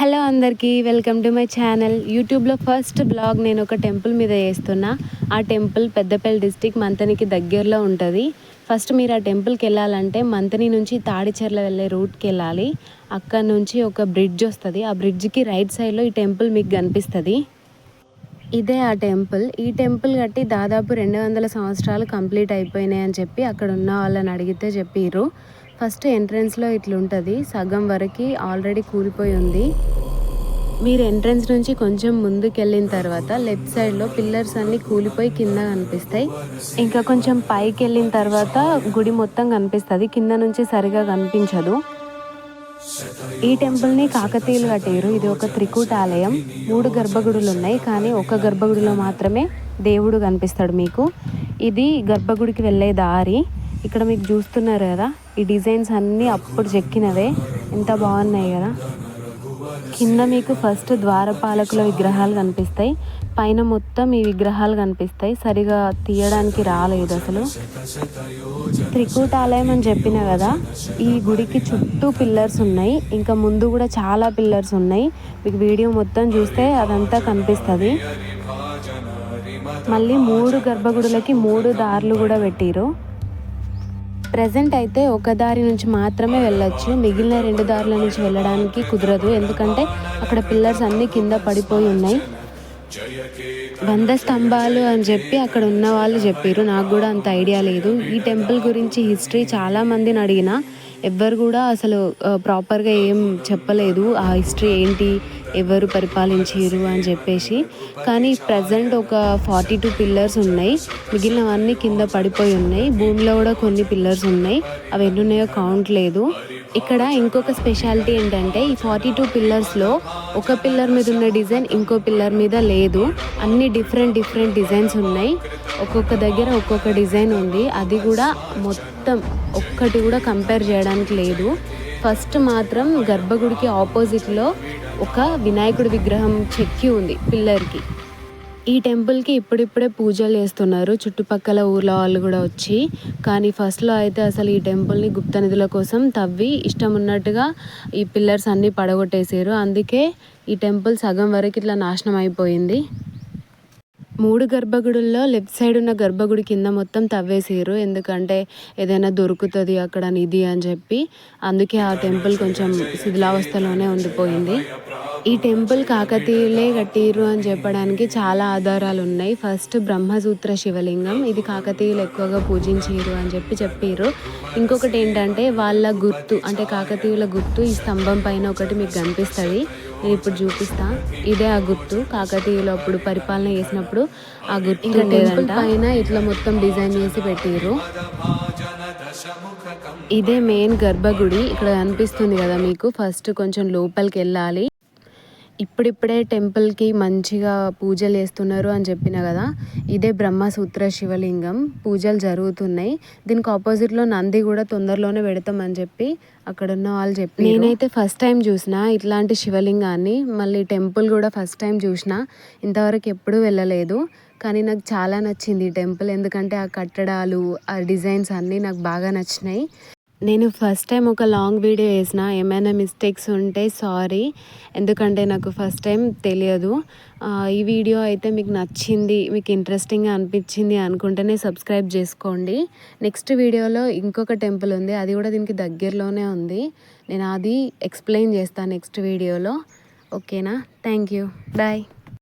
Hello అందరికీ welcome to my channel. యూట్యూబ్లో first blog నేను ఒక టెంపుల్ మీద వేస్తున్నా ఆ టెంపుల్ పెద్దపల్లి డిస్టిక్ మంతనికి దగ్గరలో ఉంటుంది. ఫస్ట్ మీరు ఆ టెంపుల్కి వెళ్ళాలంటే మంతని నుంచి తాడిచెర్ల వెళ్ళే రూట్కి వెళ్ళాలి. అక్కడ నుంచి ఒక బ్రిడ్జ్ వస్తుంది. ఆ బ్రిడ్జ్కి రైట్ సైడ్లో ఈ టెంపుల్ మీకు కనిపిస్తుంది. ఇదే ఆ టెంపుల్. ఈ టెంపుల్ కట్టి దాదాపు రెండు వందల సంవత్సరాలు కంప్లీట్ అయిపోయినాయి అని చెప్పి అక్కడ ఉన్న వాళ్ళని అడిగితే చెప్పిర్రు. ఫస్ట్ ఎంట్రన్స్లో ఇట్లుంటుంది. సగం వరకు ఆల్రెడీ కూలిపోయి ఉంది. మీరు ఎంట్రన్స్ నుంచి కొంచెం ముందుకెళ్ళిన తర్వాత లెఫ్ట్ సైడ్లో పిల్లర్స్ అన్నీ కూలిపోయి కింద కనిపిస్తాయి. ఇంకా కొంచెం పైకి వెళ్ళిన తర్వాత గుడి మొత్తం కనిపిస్తుంది. కింద నుంచి సరిగా కనిపించదు. ఈ టెంపుల్ని కాకతీయులు కట్టారు ఇది ఒక త్రికూట ఆలయం మూడు గర్భగుడులు ఉన్నాయి కానీ ఒక గర్భగుడిలో మాత్రమే దేవుడు కనిపిస్తాడు మీకు. ఇది గర్భగుడికి వెళ్ళే దారి. ఇక్కడ మీకు చూస్తున్నారు కదా ఈ డిజైన్స్ అన్నీ అప్పుడు చెక్కినవే. ఎంత బాగున్నాయి కదా. కింద మీకు ఫస్ట్ ద్వారపాలకుల విగ్రహాలు కనిపిస్తాయి. పైన మొత్తం ఈ విగ్రహాలు కనిపిస్తాయి. సరిగా తీయడానికి రాలేదు అసలు. త్రికూటాలయం అని చెప్పిన కదా ఈ గుడికి చుట్టూ పిల్లర్స్ ఉన్నాయి. ఇంకా ముందు కూడా చాలా పిల్లర్స్ ఉన్నాయి. మీకు వీడియో మొత్తం చూస్తే అదంతా కనిపిస్తుంది. మళ్ళీ మూడు గర్భగుడులకి మూడు దారులు కూడా పెట్టిరు ప్రజెంట్ అయితే ఒక దారి నుంచి మాత్రమే వెళ్ళొచ్చు. మిగిలిన రెండు దారుల నుంచి వెళ్ళడానికి కుదరదు. ఎందుకంటే అక్కడ పిల్లర్స్ అన్నీ కింద పడిపోయి ఉన్నాయి. వంద స్తంభాలు అని చెప్పి అక్కడ ఉన్న వాళ్ళు చెప్పారు నాకు కూడా అంత ఐడియా లేదు. ఈ టెంపుల్ గురించి హిస్టరీ చాలా మందిని అడిగిన ఎవ్వరు కూడా అసలు ప్రాపర్గా ఏం చెప్పలేదు. ఆ హిస్టరీ ఏంటి? ఎవరు పరిపాలించారు అని చెప్పేసి. కానీ ప్రజెంట్ ఒక ఫార్టీ టూ పిల్లర్స్ ఉన్నాయి. మిగిలినవన్నీ కింద పడిపోయి ఉన్నాయి. భూమిలో కూడా కొన్ని పిల్లర్స్ ఉన్నాయి. అవి ఎన్ని ఉన్నాయో కౌంట్ లేదు. ఇక్కడ ఇంకొక స్పెషాలిటీ ఏంటంటే ఈ ఫార్టీ టూ పిల్లర్స్లో ఒక పిల్లర్ మీద ఉన్న డిజైన్ ఇంకో పిల్లర్ మీద లేదు. అన్ని డిఫరెంట్ డిఫరెంట్ డిజైన్స్ ఉన్నాయి. ఒక్కొక్క దగ్గర ఒక్కొక్క డిజైన్ ఉంది. అది కూడా మొత్తం ఒక్కటి కూడా కంపేర్ చేయడానికి లేదు. ఫస్ట్ మాత్రం గర్భగుడికి ఆపోజిట్లో ఒక వినాయకుడి విగ్రహం చెక్కి ఉంది పిల్లర్కి. ఈ టెంపుల్కి ఇప్పుడిప్పుడే పూజలు చేస్తున్నారు. చుట్టుపక్కల ఊర్ల వాళ్ళు కూడా వచ్చి కానీ ఫస్ట్లో అయితే అసలు ఈ టెంపుల్ని గుప్త నిధుల కోసం తవ్వి ఇష్టం ఉన్నట్టుగా ఈ పిల్లర్స్ అన్నీ పడగొట్టేసారు. అందుకే ఈ టెంపుల్ సగం వరకు ఇట్లా నాశనం అయిపోయింది. మూడు గర్భగుడుల్లో లెఫ్ట్ సైడ్ ఉన్న గర్భగుడి కింద మొత్తం తవ్వేసారు ఎందుకంటే ఏదైనా దొరుకుతుంది అక్కడ నిధి అని చెప్పి. అందుకే ఆ టెంపుల్ కొంచెం శిథిలావస్థలోనే ఉండిపోయింది. ఈ టెంపుల్ కాకతీయులే కట్టిరు అని చెప్పడానికి చాలా ఆధారాలు ఉన్నాయి. ఫస్ట్ బ్రహ్మసూత్ర శివలింగం ఇది కాకతీయులు ఎక్కువగా పూజించారు అని చెప్పి చెప్పారు ఇంకొకటి ఏంటంటే వాళ్ళ గుర్తు అంటే కాకతీయుల గుర్తు ఈ స్తంభం పైన ఒకటి మీకు కనిపిస్తుంది. నేను ఇప్పుడు చూపిస్తా. ఇదే ఆ గుర్తు. కాకతీయులు అప్పుడు పరిపాలన చేసినప్పుడు ఆ గుర్తు ఇంకా టెంపుల్ పైన ఇట్లా మొత్తం డిజైన్ చేసి పెట్టిర్రు. ఇదే మెయిన్ గర్భగుడి. ఇక్కడ కనిపిస్తుంది కదా మీకు. ఫస్ట్ కొంచెం లోపలికి వెళ్ళాలి. ఇప్పుడిప్పుడే టెంపుల్కి మంచిగా పూజలు చేస్తున్నారు అని చెప్పిన కదా ఇదే బ్రహ్మసూత్ర శివలింగం. పూజలు జరుగుతున్నాయి. దీనికి ఆపోజిట్లో నంది కూడా తొందరలోనే పెడతామని చెప్పి అక్కడ ఉన్న వాళ్ళు చెప్పి నేనైతే ఫస్ట్ టైం చూసిన ఇట్లాంటి శివలింగాన్ని మళ్ళీ టెంపుల్ కూడా ఫస్ట్ టైం చూసిన ఇంతవరకు ఎప్పుడూ వెళ్ళలేదు. కానీ నాకు చాలా నచ్చింది ఈ టెంపుల్. ఎందుకంటే ఆ కట్టడాలు ఆ డిజైన్స్ అన్నీ నాకు బాగా నచ్చినాయి. నేను ఫస్ట్ టైం ఒక లాంగ్ వీడియో వేసిన ఏమైనా మిస్టేక్స్ ఉంటే సారీ ఎందుకంటే నాకు ఫస్ట్ టైం తెలియదు. ఈ వీడియో అయితే మీకు నచ్చింది మీకు ఇంట్రెస్టింగ్గా అనిపించింది అనుకుంటేనే సబ్స్క్రైబ్ చేసుకోండి. నెక్స్ట్ వీడియోలో ఇంకొక టెంపుల్ ఉంది అది కూడా దీనికి దగ్గరలోనే ఉంది. నేను అది ఎక్స్ప్లెయిన్ చేస్తాను నెక్స్ట్ వీడియోలో ఓకేనా థ్యాంక్ యూ బాయ్